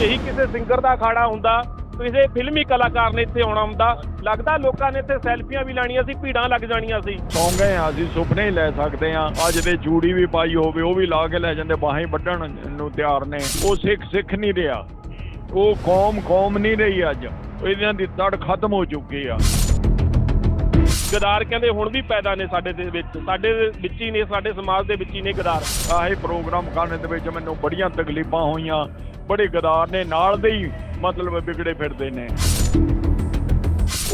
ਇਹੀ ਕਿਸੇ ਸਿੰਗਰ ਦਾ ਅਖਾੜਾ ਹੁੰਦਾ ਕਿਸੇ ਫਿਲਮੀ ਕਲਾਕਾਰ ਨੇ ਇੱਥੇ ਆਉਣਾ ਹੁੰਦਾ ਲੱਗਦਾ ਲੋਕਾਂ ਨੇ ਇੱਥੇ ਸੈਲਫੀਆਂ ਵੀ ਲੈਣੀਆਂ ਸੀ ਭੀੜਾਂ ਲੱਗ ਜਾਣੀਆਂ ਸੀ। ਸੌਂ ਗਏ ਹਾਂ ਅਸੀਂ ਸੁਪਨੇ ਹੀ ਲੈ ਸਕਦੇ ਹਾਂ। ਅੱਜ ਦੇ ਚੂੜੀ ਵੀ ਪਾਈ ਹੋਵੇ ਉਹ ਵੀ ਲਾ ਕੇ ਲੈ ਜਾਂਦੇ ਬਾਹਾਂ ਹੀ ਵੱਢਣ ਨੂੰ ਤਿਆਰ ਨੇ। ਉਹ ਸਿੱਖ ਸਿੱਖ ਨਹੀਂ ਰਿਹਾ। ਉਹ ਕੌਮ ਕੌਮ ਨਹੀਂ ਰਹੀ ਅੱਜ। ਇਹਨਾਂ ਦੀ ਤੜ ਖਤਮ ਹੋ ਚੁੱਕੀ ਆ। ਗਦਾਰ ਕਹਿੰਦੇ ਹੁਣ ਵੀ ਪੈਦਾ ਨੇ ਸਾਡੇ ਦੇ ਵਿੱਚ ਸਾਡੇ ਵਿੱਚ ਹੀ ਨੇ ਸਾਡੇ ਸਮਾਜ ਦੇ ਵਿੱਚ ਹੀ ਨੇ ਗਦਾਰ। ਆਹੇ ਪ੍ਰੋਗਰਾਮ ਕਰਨ ਦੇ ਵਿੱਚ ਮੈਨੂੰ ਬੜੀਆਂ ਤਕਲੀਫਾਂ ਹੋਈਆਂ। ਬੜੇ ਗਦਾਰ ਨੇ ਨਾਲ ਦੇ ਹੀ ਮਤਲਬ ਵਿਗੜੇ ਫਿਰਦੇ ਨੇ।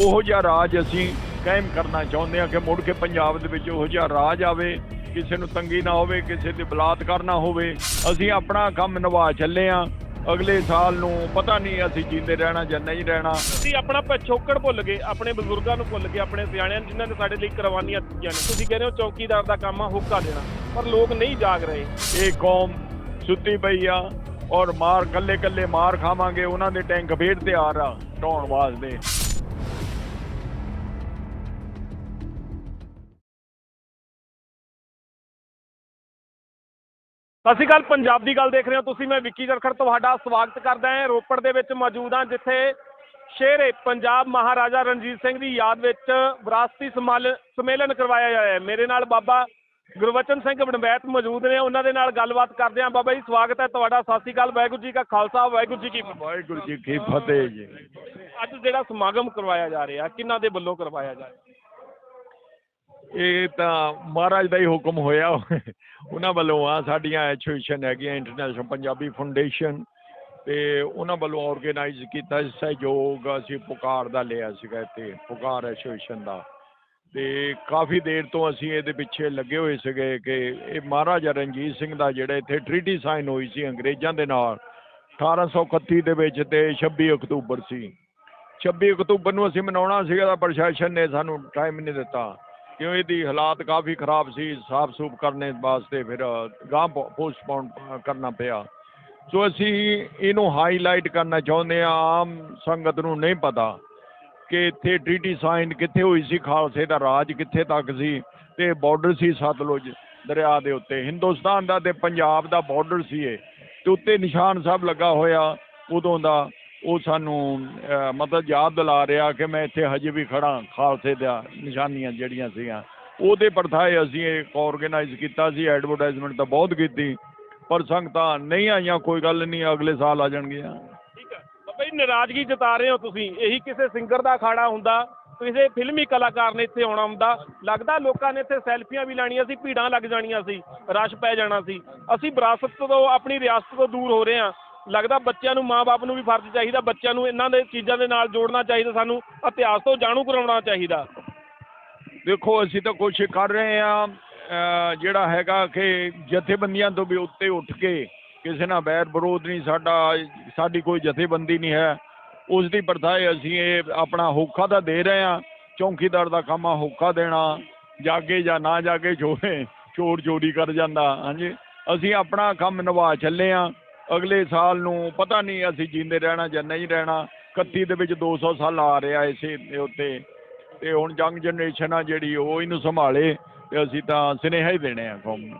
ਉਹੋ ਜਿਹਾ ਰਾਜ ਅਸੀਂ ਕਾਇਮ ਕਰਨਾ ਚਾਹੁੰਦੇ ਹਾਂ ਕਿ ਮੁੜ ਕੇ ਪੰਜਾਬ ਦੇ ਵਿੱਚ ਉਹੋ ਜਿਹਾ ਰਾਜ ਆਵੇ ਕਿਸੇ ਨੂੰ ਤੰਗੀ ਨਾ ਹੋਵੇ ਕਿਸੇ ਤੇ ਬਲਾਤਕਾਰ ਨਾ ਹੋਵੇ। ਅਸੀਂ ਆਪਣਾ ਕੰਮ ਨਿਭਾ ਚੱਲੇ ਹਾਂ। ਅਗਲੇ ਸਾਲ ਨੂੰ ਪਤਾ ਨਹੀਂ ਅਸੀਂ ਜੀਂਦੇ ਰਹਿਣਾ ਜਾਂ ਨਹੀਂ ਰਹਿਣਾ। ਅਸੀਂ ਆਪਣਾ ਪਿਛੋਕੜ ਭੁੱਲ ਗਏ ਆਪਣੇ ਬਜ਼ੁਰਗਾਂ ਨੂੰ ਭੁੱਲ ਗਏ ਆਪਣੇ ਸਿਆਣਿਆਂ ਨੂੰ ਜਿਨ੍ਹਾਂ ਨੇ ਸਾਡੇ ਲਈ ਕੁਰਬਾਨੀਆਂ ਦਿੱਤੀਆਂ ਨੇ। ਤੁਸੀਂ ਕਹਿੰਦੇ ਹੋ ਚੌਕੀਦਾਰ ਦਾ ਕੰਮ ਆ ਹੁੱਕਾ ਦੇਣਾ ਪਰ ਲੋਕ ਨਹੀਂ ਜਾਗ ਰਹੇ। ਇਹ ਕੌਮ ਸੁੱਤੀ ਪਈ ਆ ਔਰ ਮਾਰ, ਕੱਲੇ ਕੱਲੇ ਮਾਰ ਖਾਵਾਂਗੇ, ਉਹਨਾਂ ਦੇ ਟੈਂਕ ਫੇਰ ਤਿਆਰ ਆ ਢਾਉਣ ਵਾਸਤੇ। ਸਤਿ ਸ਼੍ਰੀ ਅਕਾਲ, ਪੰਜਾਬ ਦੀ ਗੱਲ ਦੇਖ ਰਹੇ ਹੋ ਤੁਸੀਂ, ਮੈਂ ਵਿੱਕੀ ਜਰਖੜ ਤੁਹਾਡਾ ਸਵਾਗਤ ਕਰਦਾ ਹਾਂ। ਰੋਪੜ ਦੇ ਵਿੱਚ ਮੌਜੂਦ ਹਾਂ, ਜਿੱਥੇ ਸ਼ੇਰੇ ਪੰਜਾਬ ਮਹਾਰਾਜਾ ਰਣਜੀਤ ਸਿੰਘ ਦੀ ਯਾਦ ਵਿੱਚ ਵਿਰਾਸਤੀ ਸਮਾਲ- ਸੰਮੇਲਨ ਕਰਵਾਇਆ ਜਾ ਹੈ। ਮੇਰੇ ਨਾਲ ਬਾਬਾ ਗੁਰਵਚਨ ਸਿੰਘ ਵਡਮੈਤ ਮੌਜੂਦ ਨੇ ਉਹਨਾਂ ਦੇ ਨਾਲ ਗੱਲਬਾਤ ਕਰਦੇ ਹਾਂ। ਬਾਬਾ ਜੀ ਸਵਾਗਤ ਹੈ ਤੁਹਾਡਾ। ਸਤਿ ਸ਼੍ਰੀ ਅਕਾਲ ਵਾਹਿਗੁਰੂ ਜੀ ਕਾ ਖਾਲਸਾ ਵਾਹਿਗੁਰੂ ਜੀ ਕੀ ਫਤਿਹ। ਵਾਹਿਗੁਰੂ ਜੀ ਕੀ ਫਤਿਹ ਜੀ। ਅੱਜ ਜਿਹੜਾ ਸਮਾਗਮ ਕਰਵਾਇਆ ਜਾ ਰਿਹਾ ਕਿਹਨਾਂ ਦੇ ਵੱਲੋਂ ਕਰਵਾਇਆ ਜਾ ਰਿਹਾ? ਇਹ ਤਾਂ ਮਹਾਰਾਜ ਦਾ ਹੀ ਹੁਕਮ ਹੋਇਆ। ਉਹਨਾਂ ਵੱਲੋਂ ਆ ਸਾਡੀਆਂ ਐਸੋਸੀਏਸ਼ਨ ਹੈਗੀਆਂ ਇੰਟਰਨੈਸ਼ਨਲ ਪੰਜਾਬੀ ਫਾਊਂਡੇਸ਼ਨ ਤੇ ਉਹਨਾਂ ਵੱਲੋਂ ਆਰਗੇਨਾਈਜ਼ ਕੀਤਾ। ਸਹਿਯੋਗ ਅਸੀਂ ਪੁਕਾਰ ਦਾ ਲਿਆ ਸੀਗਾ ਇੱਥੇ ਪੁਕਾਰ ਐਸੋਸੀਏਸ਼ਨ ਦਾ। ਤੇ ਕਾਫੀ ਦੇਰ ਤੋਂ ਅਸੀਂ ਇਹਦੇ ਪਿੱਛੇ ਲੱਗੇ ਹੋਏ ਸੀਗੇ ਕਿ ਇਹ ਮਹਾਰਾਜਾ ਰਣਜੀਤ ਸਿੰਘ ਦਾ ਜਿਹੜਾ ਇੱਥੇ ਟ੍ਰੀਟੀ ਸਾਈਨ ਹੋਈ ਸੀ ਅੰਗਰੇਜ਼ਾਂ ਦੇ ਨਾਲ 1831 ਦੇ ਵਿੱਚ ਤੇ 26 ਅਕਤੂਬਰ ਸੀ। 26 ਅਕਤੂਬਰ ਨੂੰ ਅਸੀਂ ਮਨਾਉਣਾ ਸੀਗਾ ਤਾਂ ਪ੍ਰਸ਼ਾਸਨ ਨੇ ਸਾਨੂੰ ਟਾਈਮ ਨਹੀਂ ਦਿੱਤਾ। ਕਿਉਂ ਇਹਦੀ ਹਾਲਾਤ ਕਾਫੀ ਖਰਾਬ ਸੀ ਸਾਫ਼ ਸੂਫ ਕਰਨੇ ਵਾਸਤੇ ਫਿਰ ਗਾਂ ਪੋਸਟਪੋਨ ਕਰਨਾ ਪਿਆ। ਸੋ ਅਸੀਂ ਇਹਨੂੰ ਹਾਈਲਾਈਟ ਕਰਨਾ ਚਾਹੁੰਦੇ ਆ ਆਮ ਸੰਗਤ ਨੂੰ ਨਹੀਂ ਪਤਾ। ਕਿ ਇੱਥੇ ਟ੍ਰੀਟੀ ਸਾਈਨ ਕਿੱਥੇ ਹੋਈ ਸੀ, ਖਾਲਸੇ ਦਾ ਰਾਜ ਕਿੱਥੇ ਤੱਕ ਸੀ ਤੇ ਬਾਰਡਰ ਸੀ ਸਤਲੁਜ ਦਰਿਆ ਦੇ ਉੱਤੇ। ਹਿੰਦੁਸਤਾਨ ਦਾ ਤੇ ਪੰਜਾਬ ਦਾ ਬਾਰਡਰ ਸੀ ਇਹ। ਤੇ ਉੱਤੇ ਨਿਸ਼ਾਨ ਸਾਹਿਬ ਲੱਗਾ ਹੋਇਆ ਉਦੋਂ ਦਾ। ਉਹ ਸਾਨੂੰ ਮਤਲਬ ਯਾਦ ਦਿਲਾ ਰਿਹਾ ਕਿ ਮੈਂ ਇੱਥੇ ਹਜੇ ਵੀ ਖੜਾ ਖਾਲਸੇ ਦਾ ਨਿਸ਼ਾਨੀਆਂ ਜਿਹੜੀਆਂ ਸੀਗੀਆਂ। ਉਹਦੇ ਪਰਥਾਏ ਅਸੀਂ ਇਹ ਆਰਗੇਨਾਈਜ਼ ਕੀਤਾ ਸੀ ਐਡਵਰਟਾਈਜ਼ਮੈਂਟ ਤਾਂ ਬਹੁਤ ਕੀਤੀ, ਪਰ ਸੰਗਤਾਂ ਨਹੀਂ ਆਈਆਂ, ਕੋਈ ਗੱਲ ਨਹੀਂ, ਅਗਲੇ ਸਾਲ ਆ ਜਾਣਗੀਆਂ। ਨਾਰਾਜ਼ਗੀ ਜਤਾ ਰਹੇ ਹੋ ਤੁਸੀਂ। ਇਹੀ ਕਿਸੇ ਸਿੰਗਰ ਦਾ ਅਖਾੜਾ ਹੁੰਦਾ, ਕਿਸੇ ਫਿਲਮੀ ਕਲਾਕਾਰ ਨੇ ਇੱਥੇ ਆਉਣਾ ਹੁੰਦਾ। ਲੱਗਦਾ ਲੋਕਾਂ ਨੇ ਇੱਥੇ ਸੈਲਫੀਆਂ ਵੀ ਲੈਣੀਆਂ ਸੀ, ਭੀੜਾਂ ਲੱਗ ਜਾਣੀਆਂ ਸੀ, ਰਸ਼ ਪੈ ਜਾਣਾ ਸੀ। ਅਸੀਂ ਵਿਰਾਸਤ ਤੋਂ ਆਪਣੀ ਰਿਆਸਤ ਤੋਂ ਦੂਰ ਹੋ ਰਹੇ ਹਾਂ। ਲੱਗਦਾ ਬੱਚਿਆਂ ਨੂੰ ਮਾਪੇ ਨੂੰ ਵੀ ਫਰਜ਼ ਚਾਹੀਦਾ, ਬੱਚਿਆਂ ਨੂੰ ਇਹਨਾਂ ਦੇ ਚੀਜ਼ਾਂ ਦੇ ਨਾਲ ਜੋੜਨਾ ਚਾਹੀਦਾ, ਸਾਨੂੰ ਇਤਿਹਾਸ ਤੋਂ ਜਾਣੂ ਕਰਾਉਣਾ ਚਾਹੀਦਾ। ਦੇਖੋ, ਅਸੀਂ ਤਾਂ ਕੋਸ਼ਿਸ਼ ਕਰ ਰਹੇ ਆ ਜਿਹੜਾ ਹੈਗਾ ਕਿ ਜਥੇਬੰਦੀਆਂ ਤੋਂ ਵੀ ਉੱਤੇ ਉੱਠ ਕੇ ਕਿਸੇ ਨਾਲ ਬੈਰ ਵਿਰੋਧ ਨਹੀਂ, ਸਾਡਾ ਸਾਡੀ ਕੋਈ ਜਥੇਬੰਦੀ ਨਹੀਂ ਹੈ। ਉਸ ਦੀ ਪਰਥਾਏ ਅਸੀਂ ਇਹ ਆਪਣਾ ਹੋਖਾ ਤਾਂ ਦੇ ਰਹੇ ਆ ਚੌਂਕੀਦਾਰ ਦਾ ਕੰਮ ਆ ਹੋਖਾ ਦੇਣਾ। ਜਾਗੇ ਜਾਂ ਨਾ ਜਾਗੇ ਚੋਰੇ ਚੋਰ ਚੋਰੀ ਕਰ ਜਾਂਦਾ। ਹਾਂਜੀ। ਅਸੀਂ ਆਪਣਾ ਕੰਮ ਨਿਭਾ ਚੱਲੇ ਆ ਅਗਲੇ ਸਾਲ ਨੂੰ ਪਤਾ ਨਹੀਂ ਅਸੀਂ ਜੀਂਦੇ ਰਹਿਣਾ ਜਾਂ ਨਹੀਂ ਰਹਿਣਾ। 31 ਦੇ ਵਿੱਚ 200 ਸਾਲ ਆ ਰਿਹਾ ਇਸੇ ਦੇ ਉੱਤੇ। ਤੇ ਹੁਣ ਯੰਗ ਜਨਰੇਸ਼ਨ ਆ ਜਿਹੜੀ, ਉਹ ਇਹਨੂੰ ਸੰਭਾਲੇ ਤੇ ਅਸੀਂ ਤਾਂ ਸੁਨੇਹਾ ਹੀ ਦੇਣੇ ਆ ਕੌਮ ਨੂੰ।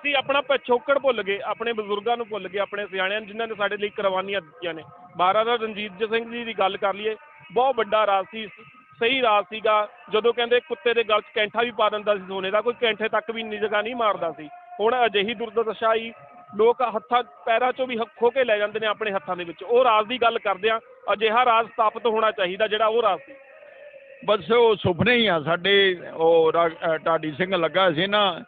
ਅਸੀਂ ਆਪਣਾ ਪਿਛੋਕੜ ਭੁੱਲ ਗਏ, ਆਪਣੇ ਬਜ਼ੁਰਗਾਂ ਨੂੰ ਭੁੱਲ ਗਏ, ਆਪਣੇ ਸਿਆਣਿਆਂ ਨੂੰ, ਜਿਨ੍ਹਾਂ ਨੇ ਸਾਡੇ ਲਈ ਕੁਰਬਾਨੀਆਂ ਦਿੱਤੀਆਂ ਨੇ। ਮਹਾਰਾਜਾ ਰਣਜੀਤ ਸਿੰਘ ਜੀ ਦੀ ਗੱਲ ਕਰ ਲਈਏ, ਬਹੁਤ ਵੱਡਾ ਰਾਜ ਸੀ ਸਹੀ ਰਾਜ ਸੀਗਾ। ਜਦੋਂ ਕਹਿੰਦੇ ਕੁੱਤੇ ਦੇ ਗਲ 'ਚ ਕੈਂਠਾ ਵੀ ਪਾ ਦਿੰਦਾ ਸੀ ਸੋਨੇ ਦਾ, ਕੋਈ ਕੈਂਠੇ ਤੱਕ ਵੀ ਨਿਜਗਾ ਨਹੀਂ ਮਾਰਦਾ ਸੀ। ਹੁਣ ਅਜਿਹੀ ਦੁਰਦਸ਼ਾ ਆਈ ਲੋਕ ਹੱਥਾਂ, ਪੈਰਾਂ 'ਚੋਂ ਵੀ ਹ- ਖੋਹ ਕੇ ਲੈ ਜਾਂਦੇ ਨੇ ਆਪਣੇ ਹੱਥਾਂ ਦੇ ਵਿੱਚ। ਉਹ ਰਾਜ ਦੀ ਗੱਲ ਕਰਦੇ ਆ ਅਜਿਹਾ ਰਾਜ ਸਥਾਪਿਤ ਹੋਣਾ ਚਾਹੀਦਾ ਜਿਹੜਾ ਉਹ ਰਾਜ ਸੀ। ਬਸ ਉਹ ਸੁਪਨੇ ਹੀ ਆ, ਸਾਡੇ ਉਹ ਰਾ- ਢਾਡੀ ਸਿੰਘ ਲੱਗਾ ਸੀ ਨਾ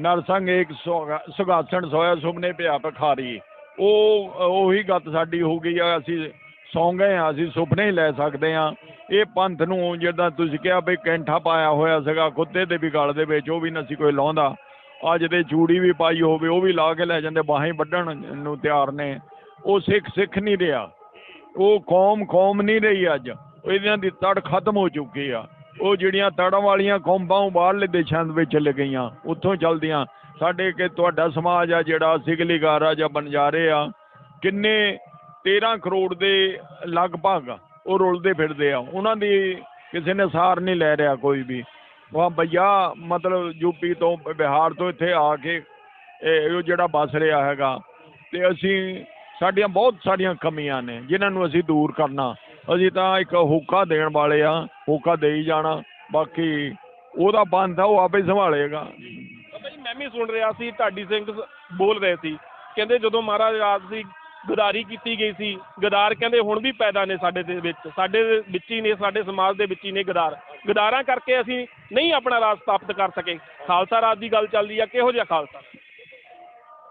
ਨਰਸੰਗ ਇੱਕ ਸੁਗਾ- ਸੁਗਾਸਣ ਸੋਇਆ ਸੁਪਨੇ ਪਿਆ ਪਖਾਰੀ ਉਹ, ਉਹੀ ਗੱਤ ਸਾਡੀ ਹੋ ਗਈ ਆ, ਅਸੀਂ ਸੌਂ ਗਏ ਆ, ਅਸੀਂ ਸੁਪਨੇ ਹੀ ਲੈ ਸਕਦੇ ਆ। ਇਹ ਪੰਥ ਨੂੰ ਜਿਹੜਾ ਤੁਸੀਂ ਕਿਹਾ ਵੀ ਕੈਂਠਾ ਪਾਇਆ ਹੋਇਆ ਸੀਗਾ, ਖੁੱਤੇ ਦੇ ਵੀ ਗਲ ਦੇ ਵਿੱਚ, ਉਹ ਵੀ ਨਾ ਨਸੀ ਕੋਈ ਲਾਉਂਦਾ। ਅੱਜ ਦੇ ਚੂੜੀ ਵੀ ਪਾਈ ਹੋਵੇ, ਉਹ ਵੀ ਲਾ ਕੇ ਲੈ ਜਾਂਦੇ, ਬਾਹਾਂ ਵੱਢਣ ਨੂੰ ਤਿਆਰ ਨੇ। ਉਹ ਸਿੱਖ ਸਿੱਖ ਨਹੀਂ ਰਿਹਾ। ਉਹ ਕੌਮ ਕੌਮ ਨਹੀਂ ਰਹੀ ਅੱਜ। ਇਹਨਾਂ ਦੀ ਤੜ ਖਤਮ ਹੋ ਚੁੱਕੀ ਆ। ਉਹ ਜਿਹੜੀਆਂ ਤੜਾਂ ਵਾਲੀਆਂ ਕੌਮਾਂ ਉਹ ਬਾਹਰਲੇ ਦੇਸ਼ਾਂ ਦੇ ਵਿੱਚ ਚਲੇ ਗਈਆਂ, ਉੱਥੋਂ ਚੱਲਦੀਆਂ। ਸਾਡੇ ਕਿ ਤੁਹਾਡਾ ਸਮਾਜ ਆ ਜਿਹੜਾ ਸਿਗਲੀਗਾਰ ਆ ਜਾਂ ਬੰਜਾਰੇ ਆ, ਕਿੰਨੇ 13 ਕਰੋੜ ਦੇ ਲਗਭਗ ਉਹ ਰੁਲਦੇ ਫਿਰਦੇ ਆ। ਉਹਨਾਂ ਦੀ ਕਿਸੇ ਨੇ ਸਾਰ ਨਹੀਂ ਲੈ ਰਿਹਾ ਕੋਈ ਵੀ। ਉਹ ਭਈਆ ਮਤਲਬ ਯੂਪੀ ਤੋਂ, ਬਿਹਾਰ ਤੋਂ ਇੱਥੇ ਆ ਕੇ ਇਹ ਉਹ ਜਿਹੜਾ ਬਸ ਰਿਹਾ ਹੈਗਾ। ਤੇ ਅਸੀਂ, ਸਾਡੀਆਂ ਬਹੁਤ ਸਾਰੀਆਂ ਕਮੀਆਂ ਨੇ, ਜਿਨ੍ਹਾਂ ਨੂੰ ਅਸੀਂ ਦੂਰ ਕਰਨਾ। ਅਸੀਂ ਤਾਂ ਇੱਕ ਹੋਕਾ ਦੇਣ ਵਾਲੇ ਆ, ਹੋਕਾ ਦੇਈ ਜਾਣਾ, ਬਾਕੀ ਉਹਦਾ ਬੰਦ ਆ, ਉਹ ਆਪੇ ਸੰਭਾਲੇਗਾ। ਬਾਬਾ ਜੀ ਮੈਂ ਵੀ ਸੁਣ ਰਿਹਾ ਸੀ, ਢਾਡੀ ਸਿੰਘ ਬੋਲ ਰਹੇ ਸੀ, ਕਹਿੰਦੇ ਜਦੋਂ ਮਹਾਰਾਜ ਰਾਜ ਸੀ ਗਦਾਰੀ ਕੀਤੀ ਗਈ ਸੀ, ਗਦਾਰ ਕਹਿੰਦੇ ਹੁਣ ਵੀ ਪੈਦਾ ਨੇ ਸਾਡੇ ਦੇ ਵਿੱਚ, ਸਾਡੇ ਵਿੱਚ ਹੀ ਨੇ, ਸਾਡੇ ਸਮਾਜ ਦੇ ਵਿੱਚ ਹੀ ਨੇ ਗਦਾਰ। ਗਦਾਰਾਂ ਕਰਕੇ ਅਸੀਂ ਨਹੀਂ ਆਪਣਾ ਰਾਜ ਸਥਾਪਿਤ ਕਰ ਸਕੇ। ਖਾਲਸਾ ਰਾਜ ਦੀ ਗੱਲ ਚੱਲਦੀ ਆ, ਕਿਹੋ ਜਿਹਾ ਖਾਲਸਾ?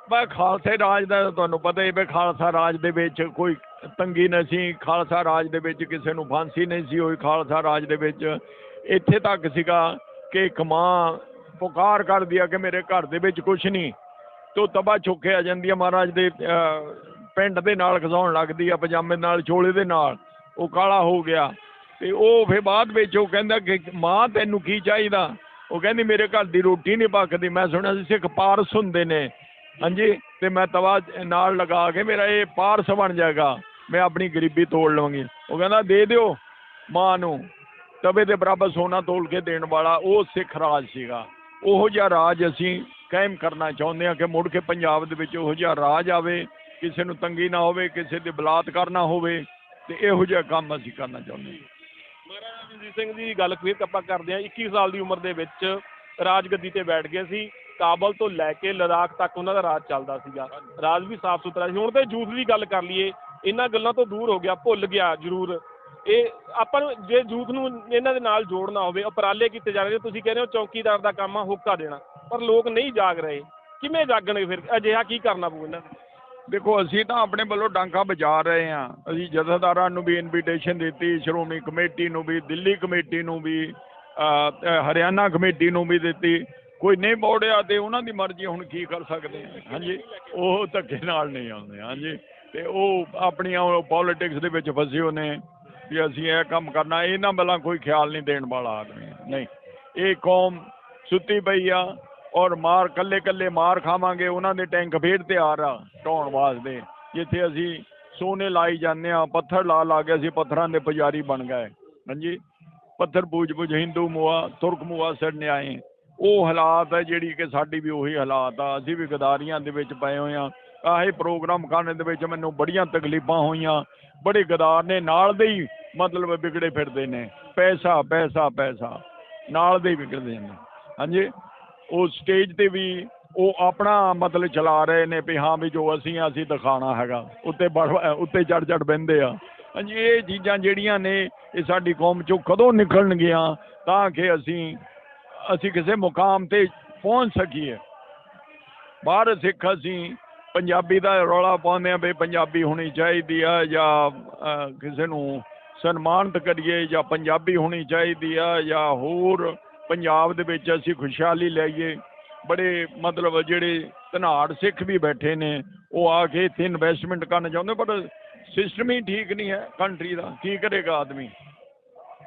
ਬਸ ਖਾਲਸੇ ਰਾਜ ਦਾ ਤੁਹਾਨੂੰ ਪਤਾ ਹੀ ਵੀ ਖਾਲਸਾ ਰਾਜ ਦੇ ਵਿੱਚ ਕੋਈ ਤੰਗੀ ਨਹੀਂ ਸੀ, ਖਾਲਸਾ ਰਾਜ ਦੇ ਵਿੱਚ ਕਿਸੇ ਨੂੰ ਫਾਂਸੀ ਨਹੀਂ ਸੀ ਹੋਈ, ਖਾਲਸਾ ਰਾਜ ਦੇ ਵਿੱਚ ਇੱਥੇ ਤੱਕ ਸੀਗਾ ਕਿ ਇੱਕ ਮਾਂ ਪੁਕਾਰ ਕਰਦੀ ਆ ਕਿ ਮੇਰੇ ਘਰ ਦੇ ਵਿੱਚ ਕੁਝ ਨਹੀਂ। ਤੋ ਤਬਾ ਚੁੱਕੇ ਆ ਜਾਂਦੀ ਆ ਮਹਾਰਾਜ ਦੇ ਪਿੰਡ ਦੇ ਨਾਲ ਖਸਾਉਣ ਲੱਗਦੀ ਆ, ਪਜਾਮੇ ਨਾਲ, ਛੋਲੇ ਦੇ ਨਾਲ। ਉਹ ਕਾਲਾ ਹੋ ਗਿਆ। ਤੇ ਉਹ ਫਿਰ ਬਾਅਦ ਵਿੱਚ ਉਹ ਕਹਿੰਦਾ ਕਿ ਮਾਂ ਤੈਨੂੰ ਕੀ ਚਾਹੀਦਾ? ਉਹ ਕਹਿੰਦੀ ਮੇਰੇ ਘਰ ਦੀ ਰੋਟੀ ਨਹੀਂ ਪੱਕਦੀ। ਮੈਂ ਸੁਣਿਆ ਸੀ ਸਿੱਖ ਪਾਰਸ ਹੁੰਦੇ ਨੇ। ਹਾਂਜੀ, ਤੇ ਮੈਂ ਤਵਾ ਨਾਲ ਲਗਾ ਕੇ ਮੇਰਾ ਇਹ ਪਾਰਸ ਬਣ ਜਾਏਗਾ। ਮੈਂ ਆਪਣੀ ਗਰੀਬੀ ਤੋੜ ਲਵਾਂਗੀ। ਉਹ ਕਹਿੰਦਾ, ਦੇ ਦਿਓ ਮਾਂ ਨੂੰ। ਤਵੇ ਦੇ ਬਰਾਬਰ ਸੋਨਾ ਤੋਲ ਕੇ ਦੇਣ ਵਾਲਾ ਉਹ ਸਿੱਖ ਰਾਜ ਸੀਗਾ। ਉਹੋ ਜਿਹਾ ਰਾਜ ਅਸੀਂ ਕਾਇਮ ਕਰਨਾ ਚਾਹੁੰਦੇ ਹਾਂ ਕਿ ਮੁੜ ਕੇ ਪੰਜਾਬ ਦੇ ਵਿੱਚ ਉਹੋ ਜਿਹਾ ਰਾਜ ਆਵੇ, ਕਿਸੇ ਨੂੰ ਤੰਗੀ ਨਾ ਹੋਵੇ, ਕਿਸੇ ਦੇ ਬਲਾਤਕਾਰ ਨਾ ਹੋਵੇ, ਤੇ ਇਹੋ ਜਿਹਾ ਕੰਮ ਅਸੀਂ ਕਰਨਾ ਚਾਹੁੰਦੇ ਹਾਂ। ਮਹਾਰਾਜਾ ਰਣਜੀਤ ਸਿੰਘ ਜੀ ਦੀ ਗੱਲ ਫਿਰ ਆਪਾਂ ਕਰਦੇ ਹਾਂ। 21 ਸਾਲ ਦੀ ਉਮਰ ਦੇ ਵਿੱਚ ਰਾਜਗੱਦੀ ਤੇ ਬੈਠ ਗਏ ਸੀ। ਕਾਬਲ ਤੋਂ ਲੈ ਕੇ ਲਦਾਖ ਤੱਕ ਉਹਨਾਂ ਦਾ ਰਾਜ ਚੱਲਦਾ ਸੀਗਾ। ਰਾਜ ਵੀ ਸਾਫ਼ ਸੁਥਰਾ ਸੀ। ਹੁਣ ਤੇ ਜੂਥ ਦੀ ਗੱਲ ਕਰ ਲਈਏ, ਇਹਨਾਂ ਗੱਲਾਂ ਤੋਂ ਦੂਰ ਹੋ ਗਿਆ, ਭੁੱਲ ਗਿਆ ਜ਼ਰੂਰ। ਇਹ ਆਪਾਂ ਨੂੰ ਜੇ ਜੂਥ ਨੂੰ ਇਹਨਾਂ ਦੇ ਨਾਲ ਜੋੜਨਾ ਹੋਵੇ, ਉਪਰਾਲੇ ਕੀਤੇ ਜਾ ਰਹੇ ਤੁਸੀਂ ਕਹਿੰਦੇ ਹੋ ਚੌਕੀਦਾਰ ਦਾ ਕੰਮ ਆ, ਹੁੱਕਾ ਦੇਣਾ, ਪਰ ਲੋਕ ਨਹੀਂ ਜਾਗ ਰਹੇ। ਕਿਵੇਂ ਜਾਗਣਗੇ ਫਿਰ? ਅਜਿਹਾ ਕੀ ਕਰਨਾ ਪਊ ਇਹਨਾਂ ਨੂੰ? ਦੇਖੋ, ਅਸੀਂ ਤਾਂ ਆਪਣੇ ਵੱਲੋਂ ਡਾਂਕਾ ਵਜਾ ਰਹੇ ਹਾਂ। ਅਸੀਂ ਜਥੇਦਾਰਾਂ ਨੂੰ ਵੀ ਇਨਵੀਟੇਸ਼ਨ ਦਿੱਤੀ, ਸ਼੍ਰੋਮਣੀ ਕਮੇਟੀ ਨੂੰ ਵੀ, ਦਿੱਲੀ ਕਮੇਟੀ ਨੂੰ ਵੀ ਹਰਿਆਣਾ ਕਮੇਟੀ ਨੂੰ ਵੀ ਦਿੱਤੀ। ਕੋਈ ਨਹੀਂ ਬੋੜਿਆ ਤੇ ਉਹਨਾਂ ਦੀ ਮਰਜ਼ੀ ਹੁਣ ਕੀ ਕਰ ਸਕਦੇ ਹਾਂ ਹਾਂਜੀ, ਉਹ ਧੱਕੇ ਨਾਲ ਨਹੀਂ ਆਉਂਦੇ, ਹਾਂਜੀ। ਤੇ ਉਹ ਆਪਣੀਆਂ ਪੋਲਿਟਿਕਸ ਦੇ ਵਿੱਚ ਫਸੇ ਹੋਏ ਨੇ, ਵੀ ਅਸੀਂ ਇਹ ਕੰਮ ਕਰਨਾ, ਇਹਨਾਂ ਵੱਲਾਂ ਕੋਈ ਖਿਆਲ ਨਹੀਂ ਦੇਣ ਵਾਲਾ ਆਦਮੀ, ਨਹੀਂ। ਇਹ ਕੌਮ ਸੁੱਤੀ ਪਈ ਆ ਔਰ ਮਾਰ, ਕੱਲੇ ਕੱਲੇ ਮਾਰ ਖਾਵਾਂਗੇ, ਉਹਨਾਂ ਦੇ ਟੈਂਕ ਫੇਰ ਤਿਆਰ ਆ ਢਾਉਣ ਵਾਸਤੇ। ਜਿੱਥੇ ਅਸੀਂ ਸੋਨੇ ਲਾਈ ਜਾਂਦੇ ਆ, ਪੱਥਰ ਲਾ ਲਾ ਕੇ ਅਸੀਂ ਪੱਥਰਾਂ ਦੇ ਪੁਜਾਰੀ ਬਣ ਗਏ, ਹਾਂਜੀ। ਪੱਥਰ ਪੂਜ ਪੂਜ ਹਿੰਦੂ ਮੁਆ, ਤੁਰਕ ਮੁਆ ਸੜਨੇ ਆਏ। ਉਹ ਹਾਲਾਤ ਹੈ ਜਿਹੜੀ ਕਿ ਸਾਡੀ ਵੀ ਉਹੀ ਹਾਲਾਤ ਆ। ਅਸੀਂ ਵੀ ਗਦਾਰੀਆਂ ਦੇ ਵਿੱਚ ਪਏ ਹੋਏ ਆ। ਆਹੇ ਪ੍ਰੋਗਰਾਮ ਕਰਨ ਦੇ ਵਿੱਚ ਮੈਨੂੰ ਬੜੀਆਂ ਤਕਲੀਫਾਂ ਹੋਈਆਂ। ਬੜੇ ਗਦਾਰ ਨੇ, ਨਾਲ ਦੇ ਹੀ ਮਤਲਬ ਵਿਗੜੇ ਫਿਰਦੇ ਨੇ। ਪੈਸਾ ਪੈਸਾ ਪੈਸਾ। ਨਾਲ ਦੇ ਹੀ ਵਿਗੜਦੇ ਨੇ। ਹਾਂਜੀ? ਉਹ ਸਟੇਜ ਤੇ ਵੀ ਉਹ ਆਪਣਾ ਮਤਲਬ ਚਲਾ ਰਹੇ ਨੇ ਵੀ ਹਾਂ ਵੀ ਜੋ ਅਸੀਂ ਅਸੀਂ ਦਿਖਾਣਾ ਹੈਗਾ। ਉੱਤੇ ਬੜ, ਉੱਤੇ ਚੜ ਚੜ ਬਹਿੰਦੇ ਆ। ਹਾਂਜੀ, ਇਹ ਚੀਜ਼ਾਂ ਜਿਹੜੀਆਂ ਨੇ, ਇਹ ਸਾਡੀ ਕੌਮ ਚੋਂ ਕਦੋਂ ਨਿਕਲਣਗੀਆਂ ਤਾਂ ਕਿ ਅਸੀਂ ਅਸੀਂ ਕਿਸੇ ਮੁਕਾਮ ਤੇ ਪਹੁੰਚ ਸਕੀਏ। ਬਾਹਰ ਸਿੱਖ ਅਸੀਂ ਪੰਜਾਬੀ ਦਾ ਰੌਲਾ ਪਾਉਂਦੇ ਆ ਵੀ ਪੰਜਾਬੀ ਹੋਣੀ ਚਾਹੀਦੀ ਆ ਜਾਂ ਕਿਸੇ ਨੂੰ ਸਨਮਾਨਿਤ ਕਰੀਏ ਜਾਂ ਪੰਜਾਬੀ ਹੋਣੀ ਚਾਹੀਦੀ ਆ ਜਾਂ ਹੋਰ ਪੰਜਾਬ ਦੇ ਵਿੱਚ ਅਸੀਂ ਖੁਸ਼ਹਾਲੀ ਲਿਆਈਏ ਬੜੇ ਮਤਲਬ ਜਿਹੜੇ ਧਨਾੜ ਸਿੱਖ ਵੀ ਬੈਠੇ ਨੇ, ਉਹ ਆ ਕੇ ਇੱਥੇ ਇਨਵੈਸਟਮੈਂਟ ਕਰਨਾ ਚਾਹੁੰਦੇ ਪਰ ਸਿਸਟਮ ਹੀ ਠੀਕ ਨਹੀਂ ਹੈ ਕੰਟਰੀ ਦਾ। ਕੀ ਕਰੇਗਾ ਆਦਮੀ?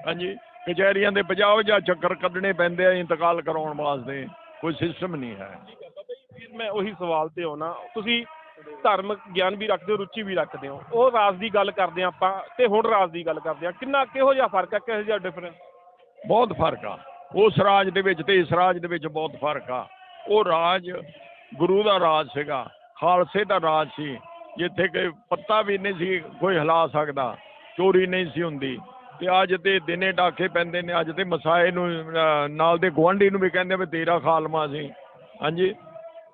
ਹਾਂਜੀ? ਕਚਹਿਰੀਆਂ ਦੇ ਪੰਜਾਹ ਜਾਂ ਚੱਕਰ ਕੱਢਣੇ ਪੈਂਦੇ ਆ ਇੰਤਕਾਲ ਕਰਾਉਣ ਵਾਸਤੇ। ਕੋਈ ਸਿਸਟਮ ਨਹੀਂ ਹੈ। ਫਿਰ ਮੈਂ ਉਹੀ ਸਵਾਲ ਤੇ ਆਉਣਾ। ਤੁਸੀਂ ਧਾਰਮਿਕ ਗਿਆਨ ਵੀ ਰੱਖਦੇ ਹੋ ਰੁਚੀ ਵੀ ਰੱਖਦੇ ਹੋ। ਉਹ ਰਾਜ ਦੀ ਗੱਲ ਕਰਦੇ ਹਾਂ ਆਪਾਂ ਤੇ ਹੁਣ ਰਾਜ ਦੀ ਗੱਲ ਕਰਦੇ ਹਾਂ। ਕਿੰਨਾ ਕਿਹੋ ਜਿਹਾ ਫ਼ਰਕ ਹੈ ਕਿਹੋ ਜਿਹਾ ਡਿਫਰੈਂਸ ਬਹੁਤ ਫ਼ਰਕ ਆ। ਉਸ ਰਾਜ ਦੇ ਵਿੱਚ ਤੇ ਇਸ ਰਾਜ ਦੇ ਵਿੱਚ ਬਹੁਤ ਫ਼ਰਕ ਆ। ਉਹ ਰਾਜ ਗੁਰੂ ਦਾ ਰਾਜ ਸੀਗਾ ਖਾਲਸੇ ਦਾ ਰਾਜ ਸੀ। ਜਿੱਥੇ ਕੋਈ ਪੱਤਾ ਵੀ ਨਹੀਂ ਸੀ ਕੋਈ ਹਿਲਾ ਸਕਦਾ ਚੋਰੀ ਨਹੀਂ ਸੀ ਹੁੰਦੀ। ਤੇ ਅੱਜ ਤੇ ਦਿਨੇ ਡਾਕੇ ਪੈਂਦੇ ਨੇ ਅੱਜ ਤੇ ਮਸਾਏ ਨੂੰ ਨਾਲ ਦੇ ਗੁਆਂਢੀ ਨੂੰ ਵੀ ਕਹਿੰਦੇ ਵੀ ਤੇਰਾ ਖਾਲਮਾ ਸੀ। ਹਾਂਜੀ।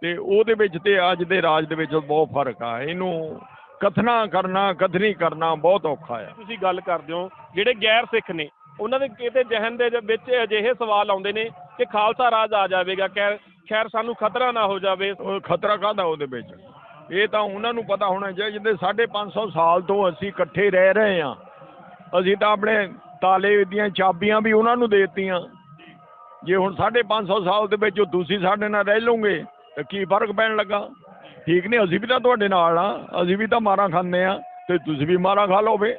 ਤੇ ਉਹਦੇ ਵਿੱਚ ਤੇ ਅੱਜ ਦੇ ਰਾਜ ਦੇ ਵਿੱਚ ਬਹੁਤ ਫ਼ਰਕ ਆ। ਇਹਨੂੰ ਕਥਨਾ ਕਰਨਾ ਕਥਨੀ ਕਰਨਾ ਬਹੁਤ ਔਖਾ ਆ। ਤੁਸੀਂ ਗੱਲ ਕਰਦੇ ਹੋ ਜਿਹੜੇ ਗੈਰ ਸਿੱਖ ਨੇ ਉਹਨਾਂ ਦੇ ਕਿਤੇ ਜਹਨ ਦੇ ਵਿੱਚ ਅਜਿਹੇ ਸਵਾਲ ਆਉਂਦੇ ਨੇ ਕਿ ਖਾਲਸਾ ਰਾਜ ਆ ਜਾਵੇਗਾ ਖੈਰ ਖੈਰ ਸਾਨੂੰ ਖਤਰਾ ਨਾ ਹੋ ਜਾਵੇ। ਖਤਰਾ ਕਾਹਦਾ ਉਹਦੇ ਵਿੱਚ? ਇਹ ਤਾਂ ਉਹਨਾਂ ਨੂੰ ਪਤਾ ਹੋਣਾ ਚਾਹੀਦਾ ਜਿਹਦੇ 550 ਸਾਲ ਤੋਂ ਅਸੀਂ ਇਕੱਠੇ ਰਹਿ ਰਹੇ ਹਾਂ ਅਸੀਂ ਤਾਂ ਆਪਣੇ ਤਾਲੇ ਦੀਆਂ ਚਾਬੀਆਂ ਵੀ ਉਹਨਾਂ ਨੂੰ ਦੇ ਦਿੱਤੀਆਂ। ਜੇ ਹੁਣ 550 ਸਾਲ ਦੇ ਵਿੱਚ ਤੁਸੀਂ ਸਾਡੇ ਨਾਲ ਰਹਿ ਲਓਗੇ, ਤਾਂ ਕੀ ਫ਼ਰਕ ਪੈਣ ਲੱਗਾ? ਠੀਕ ਨਹੀਂ, ਅਸੀਂ ਵੀ ਤਾਂ ਤੁਹਾਡੇ ਨਾਲ ਆ ਅਸੀਂ ਵੀ ਤਾਂ ਮਾਰਾਂ ਖਾਂਦੇ ਆ ਤੇ ਤੁਸੀਂ ਵੀ ਮਾਰਾਂ ਖਾ ਲਓਗੇ।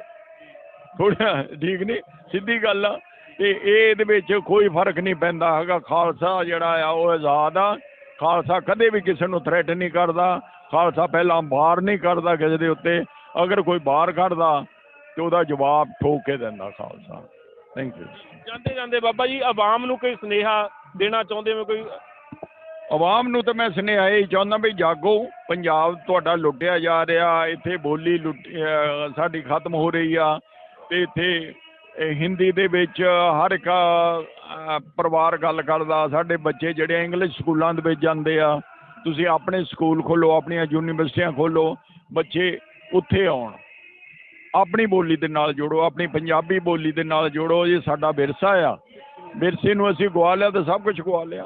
ਥੋੜਾ ਠੀਕ ਨਹੀਂ, ਸਿੱਧੀ ਗੱਲ ਆ। ਤੇ ਇਹਦੇ ਵਿੱਚ ਕੋਈ ਫ਼ਰਕ ਨਹੀਂ ਪੈਂਦਾ ਹੈਗਾ। ਖਾਲਸਾ ਜਿਹੜਾ ਆ, ਉਹ ਆਜ਼ਾਦ ਆ। ਖਾਲਸਾ ਕਦੇ ਵੀ ਕਿਸੇ ਨੂੰ ਥ੍ਰੈਟ ਨਹੀਂ ਕਰਦਾ। ਖਾਲਸਾ ਪਹਿਲਾਂ ਬਾਹਰ ਨਹੀਂ ਕਰਦਾ ਕਿਸੇ ਦੇ ਉੱਤੇ। ਅਗਰ ਕੋਈ ਬਾਹਰ ਕੱਢਦਾ ਤੇ ਉਹਦਾ ਜਵਾਬ ਠੋਕ ਕੇ ਦਿੰਦਾ ਖਾਲਸਾ। ਥੈਂਕ ਯੂ ਜਾਂਦੇ ਜਾਂਦੇ ਬਾਬਾ ਜੀ ਆਵਾਮ ਨੂੰ ਕੋਈ ਸੁਨੇਹਾ ਦੇਣਾ ਚਾਹੁੰਦੇ ਹੋ ਕੋਈ? ਆਵਾਮ ਨੂੰ ਤਾਂ ਮੈਂ ਸੁਨੇਹਾ ਇਹ ਚਾਹੁੰਦਾ ਵੀ ਜਾਗੋ ਪੰਜਾਬ ਤੁਹਾਡਾ ਲੁੱਟਿਆ ਜਾ ਰਿਹਾ ਇੱਥੇ ਬੋਲੀ ਸਾਡੀ ਖਤਮ ਹੋ ਰਹੀ ਆ ਤੇ ਇੱਥੇ ਇਹ ਹਿੰਦੀ ਦੇ ਵਿੱਚ ਹਰ ਇੱਕ ਪਰਿਵਾਰ ਗੱਲ ਕਰਦਾ ਸਾਡੇ ਬੱਚੇ ਜਿਹੜੇ ਇੰਗਲਿਸ਼ ਸਕੂਲਾਂ ਦੇ ਵਿੱਚ ਜਾਂਦੇ ਆ ਤੁਸੀਂ ਆਪਣੇ ਸਕੂਲ ਖੋਲੋ ਆਪਣੀਆਂ ਯੂਨੀਵਰਸਿਟੀਆਂ ਖੋਲੋ ਬੱਚੇ ਉੱਥੇ ਆਉਣ। ਆਪਣੀ ਬੋਲੀ ਦੇ ਨਾਲ ਜੋੜੋ, ਆਪਣੀ ਪੰਜਾਬੀ ਬੋਲੀ ਦੇ ਨਾਲ ਜੋੜੋ, ਇਹ ਸਾਡਾ ਵਿਰਸਾ ਆ। ਵਿਰਸੇ ਨੂੰ ਅਸੀਂ ਗਵਾ ਲਿਆ ਤਾਂ ਸਭ ਕੁਝ ਗਵਾ ਲਿਆ।